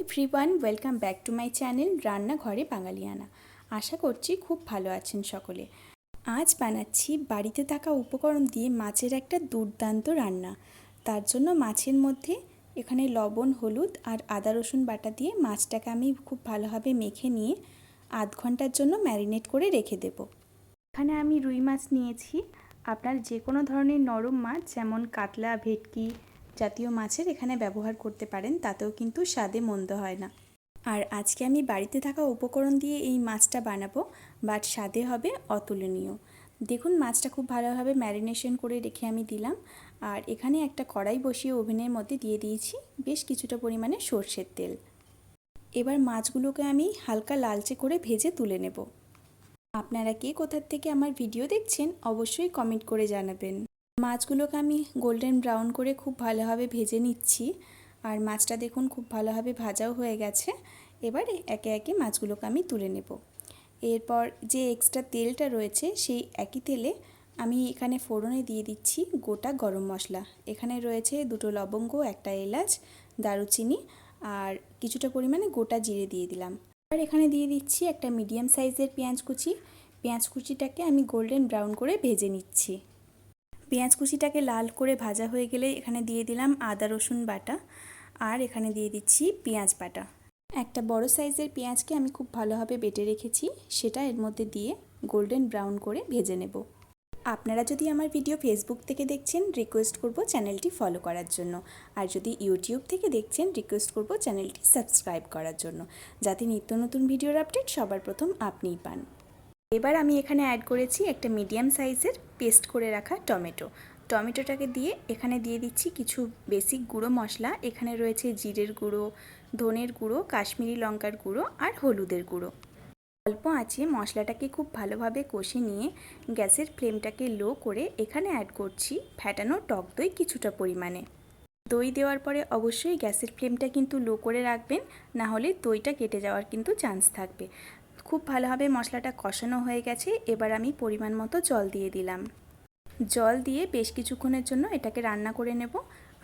Everyone welcome back to my channel রান্নাঘরে বাঙালিয়ানা। আশা করছি খুব ভালো আছেন সকলে। আজ বানাচ্ছি বাড়িতে থাকা উপকরণ দিয়ে মাছের একটা দুর্দান্ত রান্না। তার জন্য মাছের মধ্যে এখানে লবণ, হলুদ আর আদা, রসুন বাটা দিয়ে মাছটাকে আমি খুব ভালোভাবে মেখে নিয়ে আধ ঘণ্টার জন্য ম্যারিনেট করে রেখে দেব। এখানে আমি রুই মাছ নিয়েছি। আপনার যে কোনো ধরনের নরম মাছ, যেমন কাতলা, ভেটকি জাতীয় মাছের এখানে ব্যবহার করতে পারেন, তাতেও কিন্তু স্বাদে মন্দ হয় না। আর আজকে আমি বাড়িতে থাকা উপকরণ দিয়ে এই মাছটা বানাবো, বাট স্বাদে হবে অতুলনীয়। দেখুন, মাছটা খুব ভালোভাবে ম্যারিনেশন করে রেখে আমি দিলাম। আর এখানে একটা কড়াই বসিয়ে ওভেনের মধ্যে দিয়ে দিয়েছি বেশ কিছুটা পরিমাণে সর্ষের তেল। এবার মাছগুলোকে আমি হালকা লালচে করে ভেজে তুলে নেব। আপনারা কে কোথার থেকে আমার ভিডিও দেখছেন, অবশ্যই কমেন্ট করে জানাবেন। মাছগুলোকে আমি গোল্ডেন ব্রাউন করে খুব ভালোভাবে ভেজে নিচ্ছি। আর মাছটা দেখুন খুব ভালোভাবে ভাজাও হয়ে গেছে। এবারে একে একে মাছগুলোকে আমি তুলে নেব। এরপর যে এক্সট্রা তেলটা রয়েছে সেই একই তেলে আমি এখানে ফোড়নে দিয়ে দিচ্ছি গোটা গরম মশলা। এখানে রয়েছে দুটো লবঙ্গ, একটা এলাচ, দারুচিনি আর কিছুটা পরিমাণে গোটা জিরে দিয়ে দিলাম। আর এখানে দিয়ে দিচ্ছি একটা মিডিয়াম সাইজের পেঁয়াজ কুচি। পেঁয়াজ কুচিটাকে আমি গোল্ডেন ব্রাউন করে ভেজে নিচ্ছি। পেঁয়াজ কুচিটাকে লাল করে ভাজা হয়ে গেলে এখানে দিয়ে দিলাম আদা, রসুন বাটা আর এখানে দিয়ে দিচ্ছি পেঁয়াজ বাটা। একটা বড় সাইজের পেঁয়াজকে আমি খুব ভালোভাবে বেটে রেখেছি, সেটা এর মধ্যে দিয়ে গোল্ডেন ব্রাউন করে ভেজে নেব। আপনারা যদি আমার ভিডিও ফেসবুক থেকে দেখছেন, রিকোয়েস্ট করব চ্যানেলটি ফলো করার জন্য। আর যদি ইউটিউব থেকে দেখছেন, রিকোয়েস্ট করব চ্যানেলটি সাবস্ক্রাইব করার জন্য, যাতে নিত্য নতুন ভিডিওর আপডেট সবার প্রথম আপনিই পান। এবার আমি এখানে অ্যাড করেছি একটা মিডিয়াম সাইজের পেস্ট করে রাখা টমেটো। টমেটোটাকে দিয়ে এখানে দিয়ে দিচ্ছি কিছু বেসিক গুঁড়ো মশলা। এখানে রয়েছে জিরের গুঁড়ো, ধনের গুঁড়ো, কাশ্মীরি লঙ্কার গুঁড়ো আর হলুদের গুঁড়ো। অল্প আঁচে মশলাটাকে খুব ভালোভাবে কষে নিয়ে গ্যাসের ফ্লেমটাকে লো করে এখানে অ্যাড করছি ফ্যাটানো টক দই কিছুটা পরিমাণে। দই দেওয়ার পরে অবশ্যই গ্যাসের ফ্লেমটা কিন্তু লো করে রাখবেন, না হলে দইটা কেটে যাওয়ার কিন্তু চান্স থাকবে। খুব ভালোভাবে মশলাটা কষানো হয়ে গেছে, এবার আমি পরিমাণ মতো জল দিয়ে দিলাম। জল দিয়ে বেশ কিছুক্ষণের জন্য এটাকে রান্না করে নেব।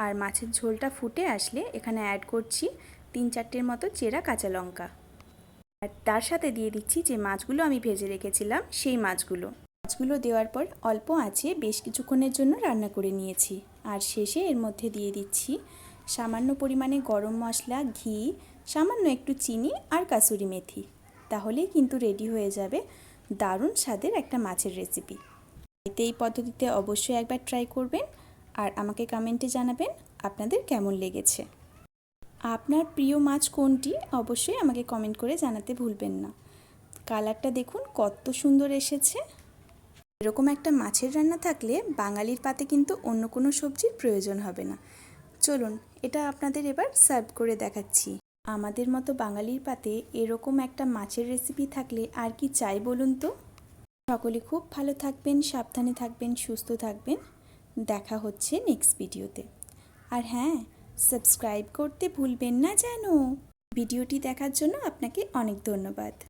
আর মাছের ঝোলটা ফুটে আসলে এখানে অ্যাড করছি তিন চারটের মতো চেরা কাঁচা লঙ্কা। আর তার সাথে দিয়ে দিচ্ছি যে মাছগুলো আমি ভেজে রেখেছিলাম, সেই মাছগুলো। মাছগুলো দেওয়ার পর অল্প আছে, বেশ কিছুক্ষণের জন্য রান্না করে নিয়েছি। আর শেষে এর মধ্যে দিয়ে দিচ্ছি সামান্য পরিমাণে গরম মশলা, ঘি, সামান্য একটু চিনি আর কাসুরি মেথি। তাহলেই কিন্তু রেডি হয়ে যাবে দারুণ স্বাদের একটা মাছের রেসিপি এতে এই পদ্ধতিতে অবশ্যই একবার ট্রাই করবেন আর আমাকে কমেন্টে জানাবেন আপনাদের কেমন লেগেছে। আপনার প্রিয় মাছ কোনটি অবশ্যই আমাকে কমেন্ট করে জানাতে ভুলবেন না। কালারটা দেখুন কত সুন্দর এসেছে। এরকম একটা মাছের রান্না থাকলে বাঙালির পাতে কিন্তু অন্য কোনো সবজির প্রয়োজন হবে না। চলুন, এটা আপনাদের এবার সার্ভ করে দেখাচ্ছি। আমাদের মতো বাঙালির পাতে এরকম একটা মাছের রেসিপি থাকলে আর কি চাই বলুন তো? সকলে খুব ভালো থাকবেন, সাবধানে থাকবেন, সুস্থ থাকবেন। দেখা হচ্ছে নেক্সট ভিডিওতে আর হ্যাঁ সাবস্ক্রাইব করতে ভুলবেন না যেন। ভিডিওটি দেখার জন্য আপনাকে অনেক ধন্যবাদ।